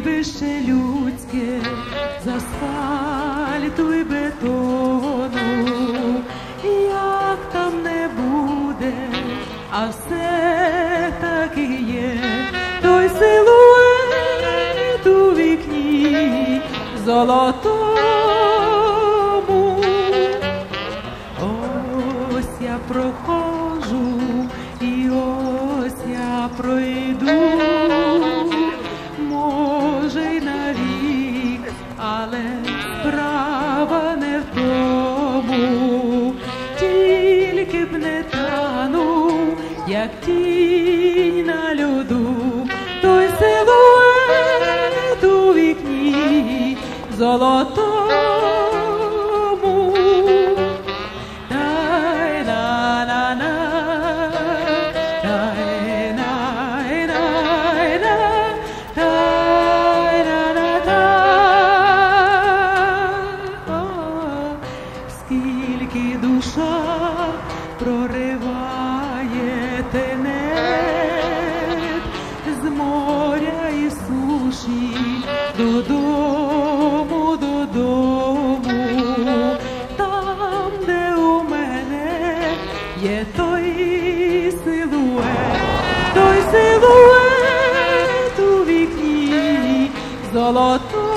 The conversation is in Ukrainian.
і вище людське з асфальту і бетону, як там не буде, а все так і є, той силует у вікні золотому. Ось я проходжу і ось я пройду. Але справа не в тому, тільки б не танув, як тінь на льоду, той силует у вікні золотому. Душа прориває тенет з моря і суші додому, додому, там, де у мене є той силует, той силует у вікні золото.